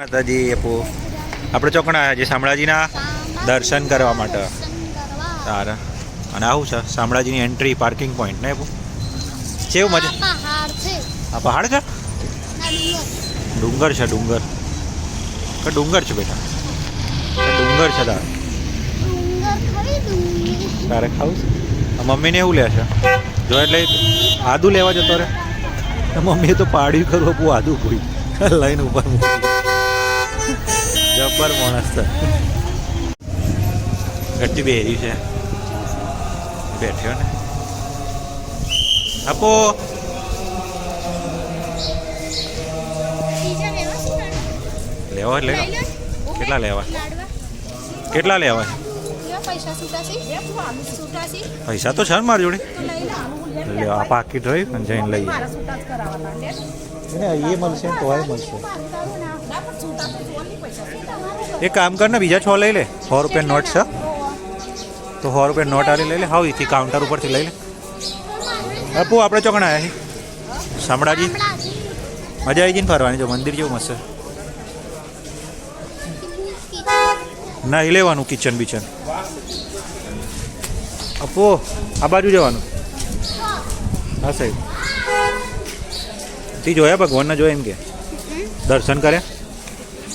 માતાજી અપુ. આપણે ચોકણા આવ્યા? છે શામળાજીના દર્શન કરવા માટે. સારા. અને આવું છે શામળાજીની એન્ટ્રી પાર્કિંગ પોઈન્ટ ને આપું કેવું મજા? આ પહાડ છે. ડુંગર. છે ડુંગર. કે ડુંગર છે બેટા. ડુંગર છે તારે. તારે ખાવું છે? મમ્મીને એવું લે છે. જો એટલે આદુ લેવા જતો રે. મમ્મીએ તો પાડ્યું કરવું આદુ પૂરી લઈને ઉપર મૂકી જબ્બર માણસ છે. ઘટી બેરી છે. બેઠ્યો ને. આપો. લેવા લે. કેટલા લેવા? કેટલા લેવા? પૈસા તો છે ને મારી જોડે. લે. આ પાકીટ રહી પણ જઈને લઈએ. એ મળશે તો. એક કામ કર ને, બીજા છ લઈ લે. સો રૂપિયા નોટ છે. તો સો રૂપિયા નોટ આલી લઈ લે. હાવ એથી કાઉન્ટર ઉપરથી લઈ લે. આપુ આપણે ચોકણા આવ્યા છીએ શામળાજી. મજા આવી જઈને ફરવાની? જો મંદિર જેવું મસ્ત ના, એ લેવાનું કિચન બિચન. આપો આ બાજુ જવાનું. હા, સાહેબ. તી જોયા ભગવાનના જોયા એમ કે દર્શન કર્યા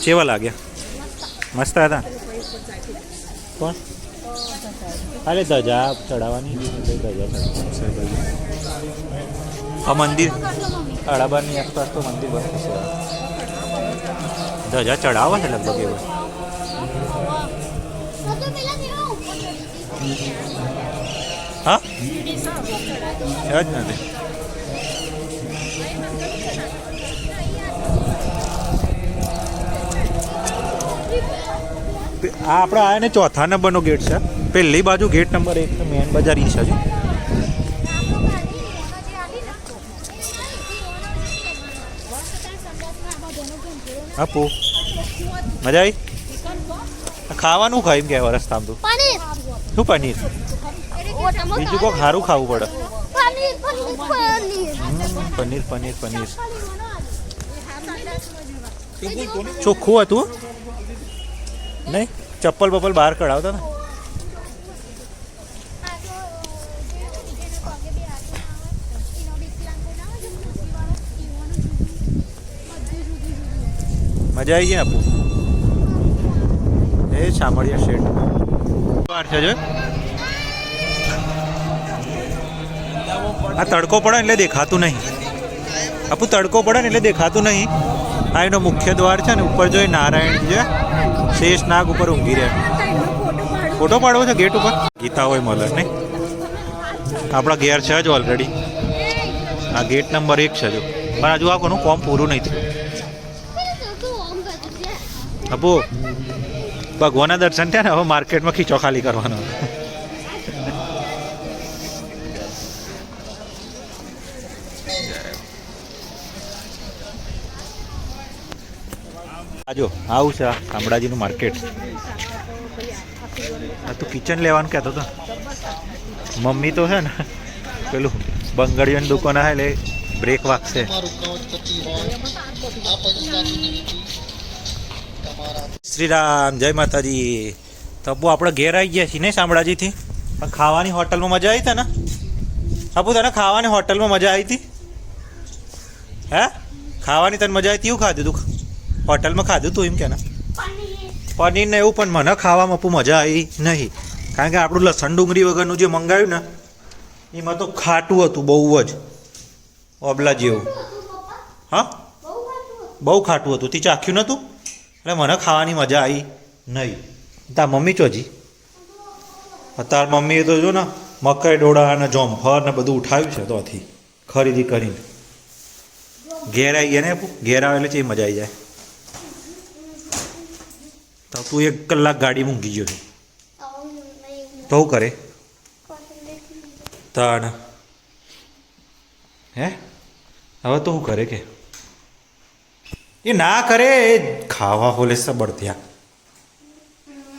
કેવા લાગ્યા મસ્ત હતા કોણ અરે ધજા ચડાવવાની ધજા ચડાવવાની. આ મંદિર અડાબારની આસપાસ તો મંદિર બનતું છે ધજા ચડાવે છે લગભગ એવું તો તો પેલા કેવા ઉપર ચડી ગઈ. હા છે જ નથી પે- આ આપણે આને ને ચોથા નંબરનો ગેટ છે. પહેલી બાજુ ગેટ નંબર એક છે મેન બજાર ઈ છે. આપો મજા આવી ખાવાનું ખાઈ કે રસ્તામાં તું. શું પનીર? બીજું કોઈક સારું ખાવું પડે. પનીર પનીર પનીર હમ, પનીર પનીર પનીર ચોખ્ખું હતું નહીં ચપ્પલ બપ્પલ બહાર કઢાવતા ને મજા આવી ગઈ ને આપુ એ સાંભળ્યા શેઠ વાર છે જો આ તડકો પડે એટલે દેખાતું નહીં. આપું તડકો પડે ને એટલે દેખાતું નહીં. આ એનો મુખ્ય દ્વાર છે ને ઉપર જોઈ નારાયણ છે. શેષ નાગ ઉપર ઊંઘી રહ્યા ફોટો પાડવો છે ગેટ ઉપર? ગીતા હોય મળે નહીં. આપણા ઘેર છે જ ઓલરેડી આ ગેટ નંબર એક છે જો. પણ હજુ આ કોનું કોમ પૂરું નહીં થયું. આપુ, ભગવાનના દર્શન થયા ને, હવે માર્કેટમાં ખીચો ખાલી કરવાનો. આજો આવું છે આ શામળાજીનું માર્કેટ આ તું કિચન લેવાનું કહેતો હતો મમ્મી તો છે ને, પેલું બંગડીઓની દુકાન આવે એટલે બ્રેક વાગશે. શ્રી રામ, જય માતાજી. તબુ આપણે ઘેર આવી ગયા છીએ ને શામળાજીથી. પણ ખાવાની હોટલમાં મજા આવી તને અપુ તને ખાવાની હોટલમાં મજા આવી હતી? હે? ખાવાની તને મજા આવી હતી? એવું ખાધું તું? હોટલમાં ખાધું તું એમ કે ને? પનીર. ને એવું પણ મને ખાવામાં પણ મજા આવી નહીં. કારણ કે આપણું લસણ ડુંગળી વગરનું જે મંગાવ્યું ને એમાં તો ખાટું હતું બહુ જ. ઓબલા જેવું. હા? બહુ ખાટું હતું. તે ચાખ્યું નહોતું એટલે મને ખાવાની મજા આવી નહીં. તાર મમ્મી ચોજી? તાર મમ્મીએ તો જો ને મકાઈ ડોળા અને જોમફર ને બધું ઉઠાવ્યું છે તોથી ખરીદી કરીને. ઘેર આવી ગયા ને ઘેર આવે એટલે એ મજા આવી જાય. તો તું એક કલાક ગાડી મૂકી ગયો તો હું કરે? તાણ. હે? હવે તો હું કરે કે? એ ના કરે એ ખાવા હોલે સબળ ત્યાં